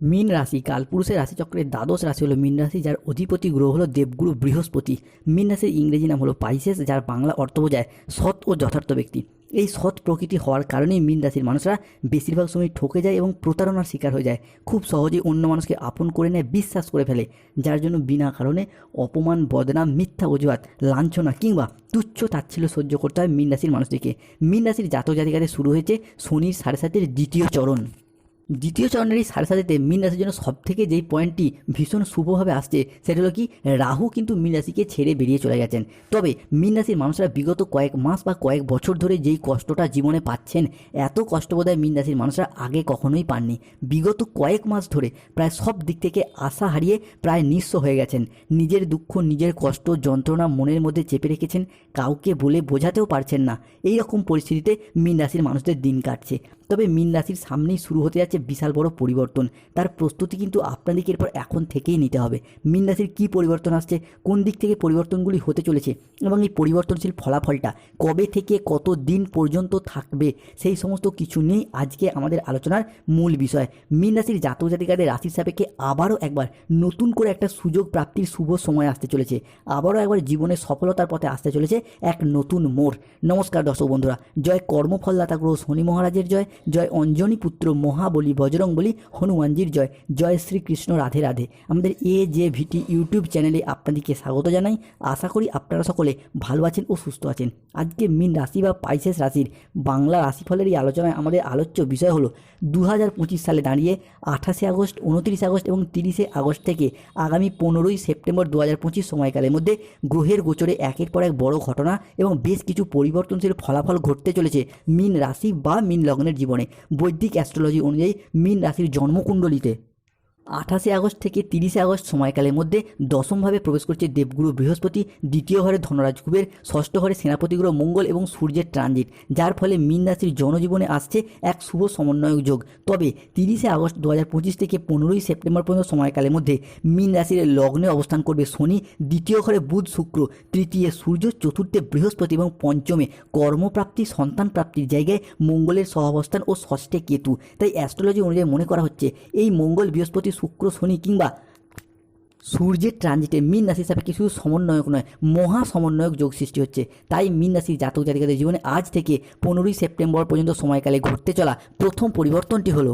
মীন রাশি, কালপুরুষের রাশিচক্রের দ্বাদশ রাশি হলো মীন রাশি, যার অধিপতি গ্রহ হলো দেবগুরু বৃহস্পতি। মীন রাশির ইংরেজি নাম হলো পাইসেস, যার বাংলা অর্থ বোঝায় সৎ ও যথার্থ ব্যক্তি। এই সৎ প্রকৃতি হওয়ার কারণেই মীন রাশির মানুষরা বেশিরভাগ সময় ঠকে যায় এবং প্রতারণার শিকার হয়ে যায়। খুব সহজেই অন্য মানুষকে আপন করে নেয়, বিশ্বাস করে ফেলে, যার জন্য বিনা কারণে অপমান, বদনাম, মিথ্যা অজুহাত, লাঞ্ছনা কিংবা তুচ্ছ তাচ্ছিল্য সহ্য করতে হয় মীন রাশির মানুষদেরকে মীন রাশির জাতক জাতিকাদের শুরু হয়েছে শনির সাড়ে সাতের দ্বিতীয় চরণ। দ্বিতীয় চরণের এই সাড়ে সাথে মীন রাশির জন্য সব থেকে যেই পয়েন্টটি ভীষণ শুভভাবে আসছে, সেটা হলো কি, রাহু কিন্তু মীন রাশিকে ছেড়ে বেরিয়ে চলে গেছেন। তবে মীন রাশির মানুষরা বিগত কয়েক মাস বা কয়েক বছর ধরে যেই কষ্টটা জীবনে পাচ্ছেন, এত কষ্ট বোধহয় মীন রাশির মানুষরা আগে কখনোই পাননি। বিগত কয়েক মাস ধরে প্রায় সব দিক থেকে আশা হারিয়ে প্রায় নিঃস্ব হয়ে গেছেন। নিজের দুঃখ, নিজের কষ্ট, যন্ত্রণা মনের মধ্যে চেপে রেখেছেন, কাউকে বলে বোঝাতেও পারছেন না। এই রকম পরিস্থিতিতে মীন রাশির মানুষদের দিন কাটছে। তবে মীন রাশির সামনেই শুরু হতে যাচ্ছে বিশাল বড় পরিবর্তন। তার প্রস্তুতি কিন্তু আপনাদেরকে এরপর এখন থেকেই নিতে হবে। মীন রাশির কী পরিবর্তন আসছে, কোন দিক থেকে পরিবর্তনগুলি হতে চলেছে এবং এই পরিবর্তনশীল ফলাফলটা কবে থেকে কত দিন পর্যন্ত থাকবে, সেই সমস্ত কিছু নিয়েই আজকে আমাদের আলোচনার মূল বিষয়। মীন রাশির জাতক জাতিকাদের রাশির সাপেক্ষে আবারও একবার নতুন করে একটা সুযোগ প্রাপ্তির শুভ সময় আসতে চলেছে। আবারও একবার জীবনের সফলতার পথে আসতে চলেছে এক নতুন মোড়। নমস্কার দর্শক বন্ধুরা, জয় কর্মফলদাতা গ্রহ শনি মহারাজের জয়। জয় অঞ্জনী পুত্র মহাবলী বজরং বলি হনুমানজির জয়। জয় শ্রীকৃষ্ণ, রাধে রাধে। আমাদের এ জে ভিটি ইউটিউব চ্যানেলে আপনাদেরকে স্বাগত জানাই। আশা করি আপনারা সকলে ভালো আছেন ও সুস্থ আছেন। আজকে মিন রাশি বা পাইসেস রাশির বাংলা রাশিফলের এই আলোচনায় আমাদের আলোচ্য বিষয় হলো দু হাজার পঁচিশ সালে দাঁড়িয়ে আঠাশে আগস্ট, উনত্রিশে আগস্ট এবং তিরিশে আগস্ট থেকে আগামী পনেরোই সেপ্টেম্বর দু হাজার পঁচিশ সময়কালের মধ্যে গ্রহের গোচরে একের পর এক বড় ঘটনা এবং বেশ কিছু পরিবর্তনশীল ফলাফল ঘটতে চলেছে মিন রাশি বা মিন লগ্নের জীবনে। বৈদিক অ্যাস্ট্রোলজি অনুযায়ী মীন রাশির জন্মকুণ্ডলিতে। আঠাশে আগস্ট থেকে তিরিশে আগস্ট সময়কালের মধ্যে দশমভাবে প্রবেশ করছে দেবগুরু বৃহস্পতি, দ্বিতীয় ঘরে ধনরাজ কুবের, ষষ্ঠ ঘরে সেনাপতি গ্রহ মঙ্গল এবং সূর্যের ট্রানজিট, যার ফলে মীন রাশির জনজীবনে আসছে এক শুভ সমন্বয়ক যোগ। তবে তিরিশে আগস্ট দু হাজার পঁচিশ থেকে পনেরোই সেপ্টেম্বর পর্যন্ত সময়কালের মধ্যে মীন রাশির লগ্নে অবস্থান করবে শনি, দ্বিতীয় ঘরে বুধ শুক্র, তৃতীয় সূর্য, চতুর্থে বৃহস্পতি এবং পঞ্চমে কর্মপ্রাপ্তি সন্তান প্রাপ্তির জায়গায় মঙ্গলের সহাবস্থান ও ষষ্ঠে কেতু। তাই অ্যাস্ট্রোলজি অনুযায়ী মনে করা হচ্ছে, এই মঙ্গল বৃহস্পতি শুক্র, শনি কিংবা সূর্যের ট্রানজিটে মীন রাশির হিসাবে কিছু সমন্বয়ক নয়, মহা সমন্বয়ক যোগ সৃষ্টি হচ্ছে। তাই মীন রাশির জাতক জাতিকাদের জীবনে আজ থেকে পনেরোই সেপ্টেম্বর পর্যন্ত সময়কালে ঘটতে চলা প্রথম পরিবর্তনটি হলো,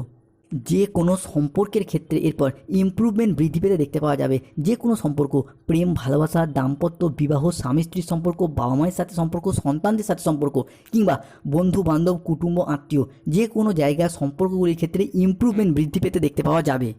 যে কোনো সম্পর্কের ক্ষেত্রে এরপর ইমপ্রুভমেন্ট বৃদ্ধি পেতে দেখতে পাওয়া যাবে। যে কোনো সম্পর্ক, প্রেম, ভালোবাসা, দাম্পত্য, বিবাহ, স্বামী স্ত্রীর সম্পর্ক, বাবা মায়ের সাথে সম্পর্ক, সন্তানদের সাথে সম্পর্ক, কিংবা বন্ধু বান্ধব কুটুম্ব, আত্মীয়, যে কোনো জায়গার সম্পর্কগুলির ক্ষেত্রে ইমপ্রুভমেন্ট বৃদ্ধি পেতে দেখতে পাওয়া যাবে।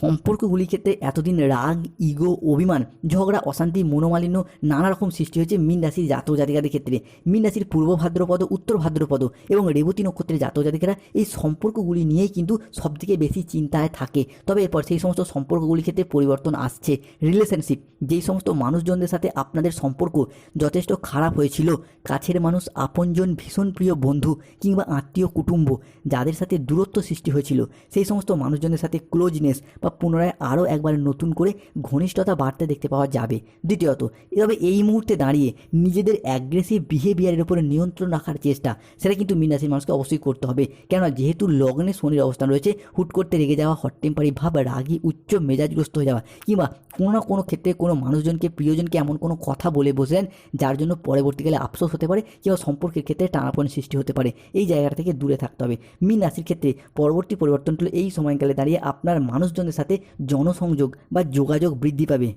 সম্পর্কগুলির ক্ষেত্রে এতদিন রাগ, ইগো, অভিমান, ঝগড়া, অশান্তি, মনোমালিন্য নানা রকম সৃষ্টি হয়েছে মীন রাশির জাতক জাতিকাদের ক্ষেত্রে। মীন রাশির পূর্ব ভাদ্রপদ, উত্তর ভাদ্রপদ এবং রেবতী নক্ষত্রের জাতক জাতিকারা এই সম্পর্কগুলি নিয়েই কিন্তু সবথেকে বেশি চিন্তায় থাকে। তবে এরপর সেই সমস্ত সম্পর্কগুলির ক্ষেত্রে পরিবর্তন আসছে। রিলেশনশিপ যেই সমস্ত মানুষজনদের সাথে আপনাদের সম্পর্ক যথেষ্ট খারাপ হয়েছিল, কাছের মানুষ, আপনজন, ভীষণ প্রিয় বন্ধু কিংবা আত্মীয় কুটুম্ব, যাদের সাথে দূরত্ব সৃষ্টি হয়েছিল, সেই সমস্ত মানুষজনের সাথে ক্লোজনেস বা পুনরায় আরও একবার নতুন করে ঘনিষ্ঠতা বাড়তে দেখতে পাওয়া যাবে। দ্বিতীয়ত, এভাবে এই মুহূর্তে দাঁড়িয়ে নিজেদের অ্যাগ্রেসিভ বিহেভিয়ারের উপরে নিয়ন্ত্রণ রাখার চেষ্টা, সেটা কিন্তু মিনাসির মানুষকে অবশ্যই করতে হবে। কেননা, যেহেতু লগ্নে শনির অবস্থান রয়েছে, হুট করতে রেগে যাওয়া হট টেম্পারি ভাব, রাগি, উচ্চ মেজাজগ্রস্ত হয়ে যাওয়া কিংবা কোনো না কোনো ক্ষেত্রে কোনো মানুষজনকে, প্রিয়জনকে এমন কোনো কথা বলে বসলেন যার জন্য পরবর্তীকালে আফসোস হতে পারে কিংবা সম্পর্কের ক্ষেত্রে টানাপন সৃষ্টি হতে পারে। এই জায়গাটা থেকে দূরে থাকতে হবে। মিন রাশির ক্ষেত্রে পরবর্তী পরিবর্তনটি হলো এই সময়কালে দাঁড়িয়ে আপনার মানুষজনের সাথে জনসংযোগ বা যোগাযোগ বৃদ্ধি পাবে।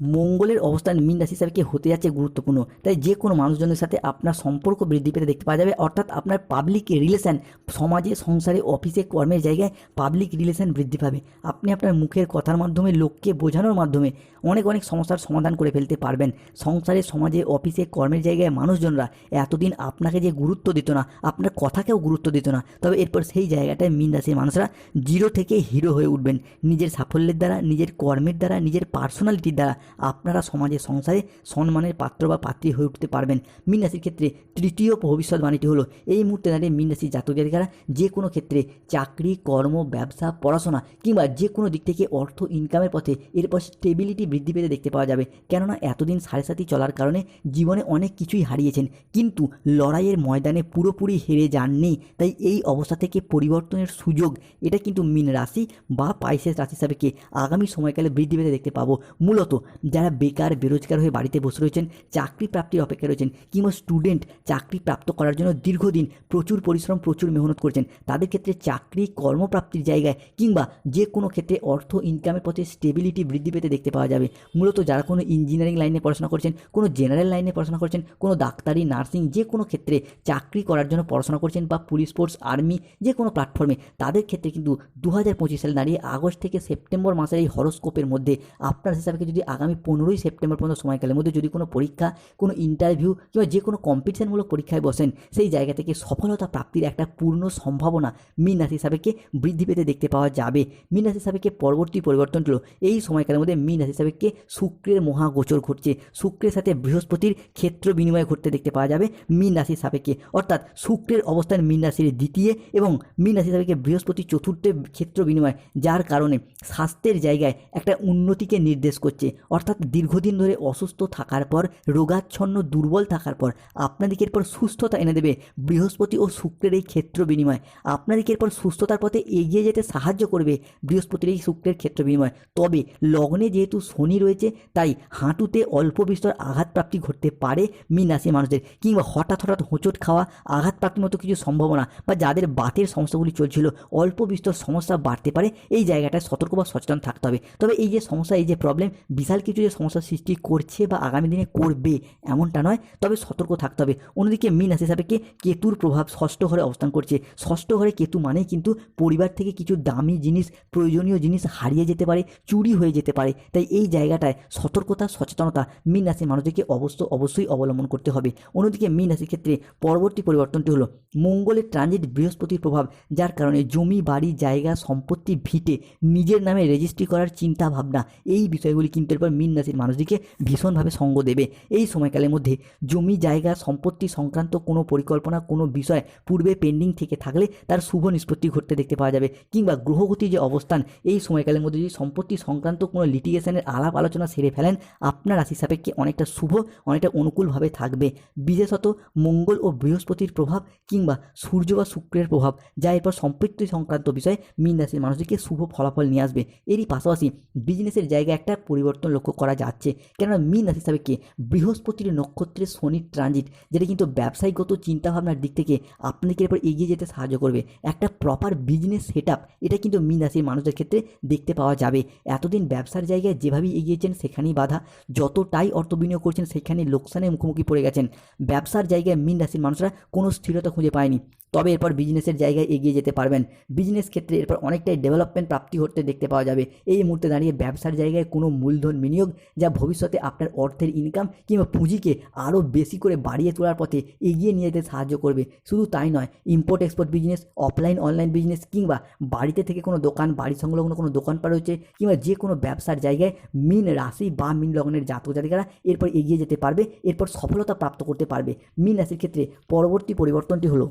মঙ্গলের অবস্থান মিন রাশি হিসাবে কি হতে যাচ্ছে গুরুত্বপূর্ণ? তাই যে কোনো মানুষজনের সাথে আপনার সম্পর্ক বৃদ্ধি পেতে দেখতে পাওয়া যাবে। অর্থাৎ আপনার পাবলিক রিলেশন সমাজে, সংসারে অফিসে কর্মের জায়গায় পাবলিক রিলেশন বৃদ্ধি পাবে। আপনি আপনার মুখের কথার মাধ্যমে, লোককে বোঝানোর মাধ্যমে অনেক অনেক সমস্যার সমাধান করে ফেলতে পারবেন। সংসারে, সমাজে অফিসে কর্মের জায়গায় মানুষজনরা এতদিন আপনাকে যে গুরুত্ব দিত না, আপনার কথাকেও গুরুত্ব দিত না। তবে এরপর সেই জায়গাটায় মিন রাশির মানুষরা জিরো থেকে হিরো হয়ে উঠবেন। নিজের সাফল্যের দ্বারা, নিজের কর্মের দ্বারা, নিজের পার্সোনালিটির দ্বারা। আপনারা সমাজে, সংসারে সম্মানের পাত্র বা পাত্রী হয়ে উঠতে পারবেন। মীন রাশির ক্ষেত্রে তৃতীয় ভবিষ্যৎবাণীটি হলো, এই মুহূর্তে দাঁড়িয়ে মীন রাশির জাতক জাতিকারা যে কোনো ক্ষেত্রে চাকরি, কর্ম, ব্যবসা, পড়াশোনা কিংবা যে কোনো দিক থেকে অর্থ ইনকামের পথে এরপর স্টেবিলিটি বৃদ্ধি পেতে দেখতে পাওয়া যাবে। কেননা এতদিন সাড়ে সাথী চলার কারণে জীবনে অনেক কিছুই হারিয়েছেন, কিন্তু লড়াইয়ের ময়দানে পুরোপুরি হেরে যাননি। তাই এই অবস্থা থেকে পরিবর্তনের সুযোগ, এটা কিন্তু মীন রাশি বা পাইসেস রাশি হিসাবেকে আগামী সময়কালে বৃদ্ধি পেতে দেখতে পাবো। মূলত যারা বেকার, বেরোজগার হয়ে বাড়িতে বসে রয়েছেন চাকরি প্রাপ্তির অপেক্ষায় রয়েছেন, কিংবা স্টুডেন্ট চাকরি প্রাপ্ত করার জন্য দীর্ঘদিন প্রচুর পরিশ্রম, প্রচুর মেহনত করছেন, তাদের ক্ষেত্রে চাকরি কর্মপ্রাপ্তির জায়গায় কিংবা যে কোনো ক্ষেত্রে অর্থ ইনকামের পথে স্টেবিলিটি বৃদ্ধি পেতে দেখতে পাওয়া যাবে। মূলত যারা কোনো ইঞ্জিনিয়ারিং লাইনে পড়াশোনা করছেন, কোনো জেনারেল লাইনে পড়াশোনা করছেন, কোনো ডাক্তারি নার্সিং যে কোনো ক্ষেত্রে চাকরি করার জন্য পড়াশোনা করছেন বা পুলিশ ফোর্স আর্মি যে কোনো প্ল্যাটফর্মে তাদের ক্ষেত্রে কিন্তু দু হাজার পঁচিশ সালে দাঁড়িয়ে আগস্ট থেকে সেপ্টেম্বর মাসের এই হরস্কোপের মধ্যে আপনার হিসাবে যদি আগামী পনেরোই সেপ্টেম্বর পর্যন্ত সময়কালের মধ্যে যদি কোনো পরীক্ষা, কোনো ইন্টারভিউ কিংবা যে কোনো কম্পিটিশনমূলক পরীক্ষায় বসেন, সেই জায়গা থেকে সফলতা প্রাপ্তির একটা পূর্ণ সম্ভাবনা মিন রাশি হিসাবেকে বৃদ্ধি পেতে দেখতে পাওয়া যাবে। মিন রাশি হিসাবেকে পরবর্তী পরিবর্তন হলো, এই সময়কালের মধ্যে মিন রাশি হিসাবেকে শুক্রের মহাগোচর ঘটছে। শুক্রের সাথে বৃহস্পতির ক্ষেত্র বিনিময় ঘটতে দেখতে পাওয়া যাবে মিন রাশির সাপেক্ষে অর্থাৎ শুক্রের অবস্থান মিন রাশির দ্বিতীয় এবং মিন রাশি সাপেক্ষে বৃহস্পতি চতুর্থে ক্ষেত্র বিনিময়, যার কারণে স্বাস্থ্যের জায়গায় একটা উন্নতিকে নির্দেশ করছে। অর্থাৎ দীর্ঘদিন ধরে অসুস্থ থাকার পর, রোগাচ্ছন্ন, দুর্বল থাকার পর আপনাদেরকে এরপর সুস্থতা এনে দেবে বৃহস্পতি ও শুক্রের এই ক্ষেত্র বিনিময়। আপনাদেরকে এরপর সুস্থতার পথে এগিয়ে যেতে সাহায্য করবে বৃহস্পতির এই শুক্রের ক্ষেত্র বিনিময়। তবে লগ্নে যেহেতু শনি রয়েছে, তাই হাঁটুতে অল্প বিস্তর আঘাতপ্রাপ্তি ঘটতে পারে মীন রাশির মানুষদের কিংবা হঠাৎ হঠাৎ হোঁচট খাওয়া, আঘাতপ্রাপ্তির মতো কিছু সম্ভাবনা বা যাদের বাতের সমস্যাগুলি চলছিল, অল্প বিস্তর সমস্যা বাড়তে পারে, এই জায়গাটায় সতর্ক বা সচেতন থাকতে হবে। তবে এই যে সমস্যা, এই যে প্রবলেম বিশাল কিছু যে সমস্যার সৃষ্টি করছে বা আগামী দিনে করবে এমনটা নয়, তবে সতর্ক থাকতে হবে। অন্যদিকে মীন রাশি হিসাবে কেতুর প্রভাব ষষ্ঠ ঘরে অবস্থান করছে। ষষ্ঠ ঘরে কেতু মানেই কিন্তু পরিবার থেকে কিছু দামি জিনিস, প্রয়োজনীয় জিনিস হারিয়ে যেতে পারে, চুরি হয়ে যেতে পারে। তাই এই জায়গাটায় সতর্কতা, সচেতনতা মীন রাশির মানুষদেরকে অবশ্য অবশ্যই অবলম্বন করতে হবে। অন্যদিকে মীন রাশির ক্ষেত্রে পরবর্তী পরিবর্তনটি হলো, মঙ্গলের ট্রানজিট বৃহস্পতির প্রভাব, যার কারণে জমি, বাড়ি, জায়গা, সম্পত্তি ভিটে নিজের নামে রেজিস্ট্রি করার চিন্তা ভাবনা এই বিষয়গুলি কিন্তু এরপর মীন রাশির মানুষদিকে ভীষণভাবে সঙ্গ দেবে। এই সময়কালের মধ্যে জমি, জায়গা, সম্পত্তি সংক্রান্ত কোনো পরিকল্পনা, কোনো বিষয় পূর্বে পেন্ডিং থেকে থাকলে তার শুভ নিষ্পত্তি ঘটতে দেখতে পাওয়া যাবে। কিংবা গ্রহগতি যে অবস্থান, এই সময়কালের মধ্যে যদি সম্পত্তি সংক্রান্ত কোনো লিটিগেশনের আলাপ আলোচনা সেরে ফেলেন, আপনার রাশি সাপেক্ষে অনেকটা শুভ, অনেকটা অনুকূলভাবে থাকবে। বিশেষত মঙ্গল ও বৃহস্পতির প্রভাব কিংবা সূর্য বা শুক্রের প্রভাব, যা এরপর সম্পত্তি সংক্রান্ত বিষয়ে মীন রাশির মানুষদেরকে শুভ ফলাফল নিয়ে আসবে। এরই পাশাপাশি বিজনেসের জায়গায় একটা পরিবর্তন লক্ষ্য করা যাচ্ছে। কেননা মীন রাশি সাপেক্ষে বৃহস্পতির নক্ষত্রে শনির ট্রানজিট যেটা কিন্তু ব্যবসায়িকগত চিন্তাভাবনার দিক থেকে আপনাদেরকে এরপর এগিয়ে যেতে সাহায্য করবে। একটা প্রপার বিজনেস সেট এটা কিন্তু মীন রাশির মানুষদের ক্ষেত্রে দেখতে পাওয়া যাবে। এতদিন ব্যবসার জায়গায় যেভাবেই এগিয়েছেন, সেখানেই বাধা। যতটাই অর্থ বিনিয়োগ করছেন, সেখানে লোকসানের মুখোমুখি পড়ে গেছেন। ব্যবসার জায়গায় মীন রাশির মানুষরা কোনো স্থিরতা খুঁজে পায়নি। তবে এরপর বিজনেসের জায়গায় এগিয়ে যেতে পারবেন। বিজনেস ক্ষেত্রে এরপর অনেকটাই ডেভেলপমেন্ট প্রাপ্তি হতে দেখতে পাওয়া যাবে। এই মুহূর্তে দাঁড়িয়ে ব্যবসার জায়গায় কোনো মূলধন বিনিয়োগ যা ভবিষ্যতে আপনার অর্থের ইনকাম কিংবা পুঁজিকে আরও বেশি করে বাড়িয়ে তোলার পথে এগিয়ে নিয়ে যেতে সাহায্য করবে। শুধু তাই নয় import export business offline online business কিংবা বাড়িতে থেকে কোনো দোকান, বাড়ি সংলগ্ন কোনো দোকানপাট রয়েছে কিংবা যে কোনো ব্যবসার জায়গায় মিন রাশি বা মিন লগ্নের জাতক জাতিকারা এরপর এগিয়ে যেতে পারবে, এরপর সফলতা প্রাপ্ত করতে পারবে। মিন রাশির ক্ষেত্রে পরবর্তী পরিবর্তনটি হলো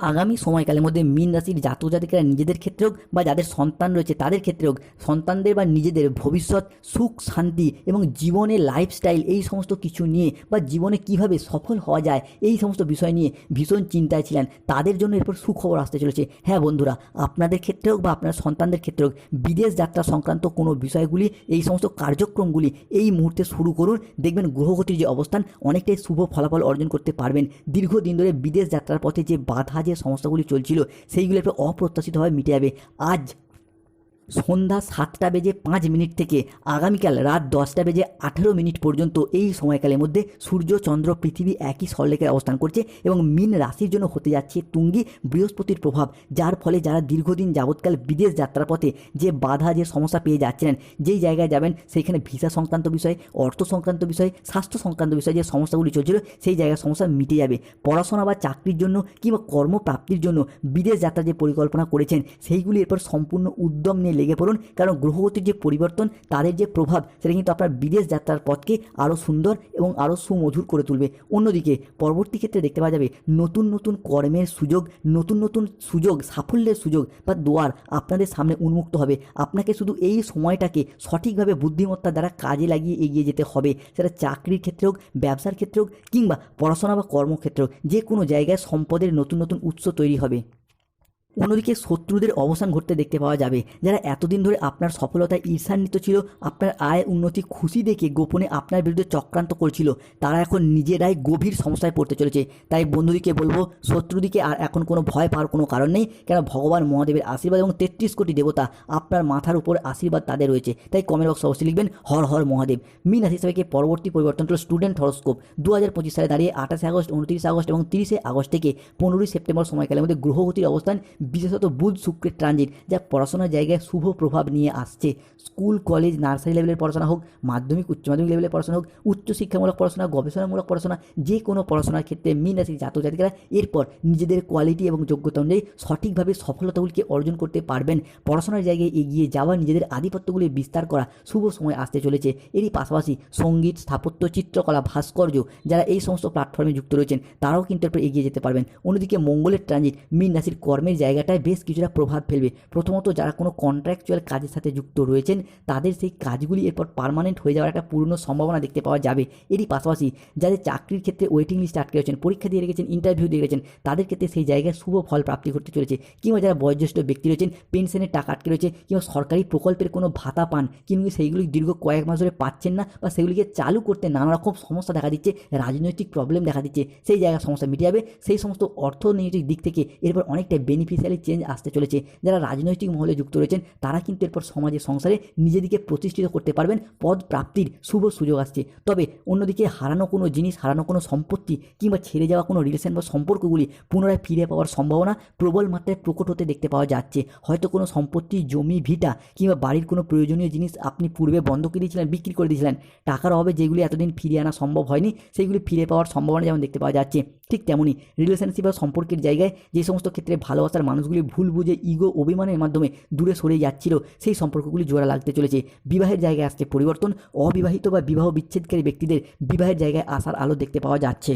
আগামী সময়কালের মধ্যে মীন রাশির জাতক জাতিকারা নিজেদের ক্ষেত্রে হোক বা যাদের সন্তান রয়েছে তাদের ক্ষেত্রে হোক, সন্তানদের বা নিজেদের ভবিষ্যৎ, সুখ, শান্তি এবং জীবনে লাইফস্টাইল এই সমস্ত কিছু নিয়ে বা জীবনে কীভাবে সফল হওয়া যায় এই সমস্ত বিষয় নিয়ে ভীষণ চিন্তায় ছিলেন। তাদের জন্য এরপর সুখবর আসতে চলেছে। হ্যাঁ বন্ধুরা, আপনাদের ক্ষেত্রে হোক বা আপনার সন্তানদের ক্ষেত্রে হোক, বিদেশ যাত্রা সংক্রান্ত কোনো বিষয়গুলি, এই সমস্ত কার্যক্রমগুলি এই মুহূর্তে শুরু করুন। দেখবেন গ্রহগতির যে অবস্থান, অনেকটাই শুভ ফলাফল অর্জন করতে পারবেন। দীর্ঘদিন ধরে বিদেশ যাত্রার পথে যে বাধা সমস্যাগুলি চলছিল সেইগুলো একটু অপ্রত্যাশিতভাবে মিটে যাবে। আজ সন্ধ্যা সাতটা বেজে পাঁচ মিনিট থেকে আগামীকাল রাত দশটা বেজে আঠেরো মিনিট পর্যন্ত এই সময়কালের মধ্যে সূর্য, চন্দ্র, পৃথিবী একই সরলেখায় অবস্থান করছে এবং মিন রাশির জন্য হতে যাচ্ছে তুঙ্গি বৃহস্পতির প্রভাব, যার ফলে যারা দীর্ঘদিন যাবৎকাল বিদেশ যাত্রার পথে যে বাধা, যে সমস্যা পেয়ে যাচ্ছিলেন যেই জায়গায় যাবেন সেইখানে ভিসা সংক্রান্ত বিষয়, অর্থ সংক্রান্ত বিষয়ে, স্বাস্থ্য সংক্রান্ত বিষয়ে যে সমস্যাগুলি চলছিল, সেই জায়গার সমস্যা মিটে যাবে। পড়াশোনা বা চাকরির জন্য কিংবা কর্মপ্রাপ্তির জন্য বিদেশ যাত্রা যে পরিকল্পনা করেছেন, সেইগুলি এরপর সম্পূর্ণ উদ্যম নিয়ে লেগে পড়ুন। কারণ গ্রহগতির যে পরিবর্তন তাদের যে প্রভাব, সেটা কিন্তু আপনার বিদেশ যাত্রার পথকে আরও সুন্দর এবং আরও সুমধুর করে তুলবে। অন্যদিকে, পরবর্তী ক্ষেত্রে দেখতে পাওয়া যাবে, নতুন নতুন কর্মের সুযোগ, নতুন নতুন সুযোগ, সাফল্যের সুযোগ বা দোয়ার আপনাদের সামনে উন্মুক্ত হবে। আপনাকে শুধু এই সময়টাকে সঠিকভাবে বুদ্ধিমত্তা দ্বারা কাজে লাগিয়ে এগিয়ে যেতে হবে। সেটা চাকরির ক্ষেত্রে হোক, ব্যবসার ক্ষেত্রে হোক কিংবা পড়াশোনা বা কর্মক্ষেত্রে হোক যে কোনো জায়গায় সম্পদের নতুন নতুন উৎস তৈরি হবে। অন্যদিকে শত্রুদের অবসান ঘটতে দেখতে পাওয়া যাবে। যারা এতদিন ধরে আপনার সফলতায় ঈর্ষান্বিত ছিল, আপনার আয় উন্নতি খুশি দেখে গোপনে আপনার বিরুদ্ধে চক্রান্ত করছিল, তারা এখন নিজেরাই গভীর সমস্যায় পড়তে চলেছে। তাই বন্ধুদিকে বলব, শত্রুদিকে আর এখন কোনো ভয় পাওয়ার কোনো কারণ নেই কেন ভগবান মহাদেবের আশীর্বাদ এবং তেত্রিশ কোটি দেবতা আপনার মাথার উপর আশীর্বাদ তাদের রয়েছে। তাই কমেন্ট বক্স অবশ্যই লিখবেন, হর হর মহাদেব। মিন রাশি হিসাবে পরবর্তী পরিবর্তন হল স্টুডেন্ট হরস্কোপ দু হাজার পঁচিশ সালে দাঁড়িয়ে আঠাশে আগস্ট, উনত্রিশে আগস্ট এবং তিরিশে আগস্ট থেকে পনেরোই সেপ্টেম্বর সময়কালের মধ্যে গ্রহগতির অবস্থান বিশেষত বুধ শুক্রের ট্রানজিট, যা পড়াশোনার জায়গায় শুভ প্রভাব নিয়ে আসছে। স্কুল, কলেজ, নার্সারি লেভেলের পড়াশোনা হোক, মাধ্যমিক, উচ্চ মাধ্যমিক লেভেলের পড়াশোনা হোক, উচ্চশিক্ষামূলক পড়াশোনা, গবেষণামূলক পড়াশোনা, যে কোনো পড়াশোনার ক্ষেত্রে মিন রাশির জাতক জাতিকারা এরপর নিজেদের কোয়ালিটি এবং যোগ্যতা অনুযায়ী সঠিকভাবে সফলতাগুলিকে অর্জন করতে পারবেন। পড়াশোনার জায়গায় এগিয়ে যাওয়া, নিজেদের আধিপত্যগুলি বিস্তার করা শুভ সময় আসতে চলেছে। এরই পাশাপাশি সংগীত, স্থাপত্য, চিত্রকলা, ভাস্কর্য, যারা এই সমস্ত প্ল্যাটফর্মে যুক্ত রয়েছেন, তারাও কিন্তু এরপর এগিয়ে যেতে পারবেন। অন্যদিকে মঙ্গলের ট্রানজিট, মিন রাশির কর্মের জায়গাটায় বেশ কিছুটা প্রভাব ফেলবে। প্রথমত যারা কোনো কন্ট্রাকচুয়াল কাজের সাথে যুক্ত রয়েছেন, তাদের সেই কাজগুলি এরপর পার্মানেন্ট হয়ে যাওয়ার একটা পূর্ণ সম্ভাবনা দেখতে পাওয়া যাবে। এরই পাশাপাশি যাদের চাকরির ক্ষেত্রে ওয়েটিং লিস্ট আটকে রয়েছেন, পরীক্ষা দিয়ে রেখেছেন ইন্টারভিউ দিয়ে রেখেছেন, তাদের ক্ষেত্রে সেই জায়গায় শুভ ফল প্রাপ্তি করতে চলেছে। কিংবা যারা বয়োজ্যেষ্ঠ ব্যক্তি রয়েছেন পেনশনের টাকা আটকে রয়েছে কিংবা সরকারি প্রকল্পের কোনো ভাতা পান, কিন্তু সেইগুলি দীর্ঘ কয়েক মাস ধরে পাচ্ছেন না বা সেগুলিকে চালু করতে নানা রকম সমস্যা দেখা দিচ্ছে, রাজনৈতিক প্রবলেম দেখা দিচ্ছে, সেই জায়গায় সমস্যা মিটে যাবে। সেই সমস্ত অর্থনৈতিক দিক থেকে এরপর অনেকটা বেনিফিশিয়ালি চেঞ্জ আসতে চলেছে। যারা রাজনৈতিক মহলে যুক্ত রয়েছেন, তারা কিন্তু এরপর সমাজে, সংসারে নিজেদিকে প্রতিষ্ঠিত করতে পারবেন, পদ প্রাপ্তির শুভ সুযোগ আসছে। তবে অন্যদিকে হারানো কোনো জিনিস, হারানো কোনো সম্পত্তি কিংবা ছেড়ে যাওয়া কোনো রিলেশন বা সম্পর্কগুলি পুনরায় ফিরে পাওয়ার সম্ভাবনা প্রবল মাত্রায় প্রকট হতে দেখতে পাওয়া যাচ্ছে। হয়তো কোনো সম্পত্তি, জমি, ভিটা কিংবা বাড়ির কোনো প্রয়োজনীয় জিনিস আপনি পূর্বে বন্ধ করে দিয়েছিলেন, বিক্রি করে দিয়েছিলেন। টাকার অভাবে যেগুলি এতদিন ফিরিয়ে আনা সম্ভব হয়নি সেইগুলি ফিরে পাওয়ার সম্ভাবনা যেমন দেখতে পাওয়া যাচ্ছে, ঠিক তেমনই রিলেশনশিপ বা সম্পর্কের জায়গায় যে সমস্ত ক্ষেত্রে ভালোবাসার মানুষগুলি ভুল বুঝে ইগো অভিমানের মাধ্যমে দূরে সরে যাচ্ছিল, সেই সম্পর্কগুলি জোড়া লাগতে চলেছে। বিবাহের জায়গায় আসছে পরিবর্তন, অবিবাহিত বা বিবাহ বিচ্ছেদকারী ব্যক্তিদের বিবাহের জায়গায় আসার আলো দেখতে পাওয়া যাচ্ছে।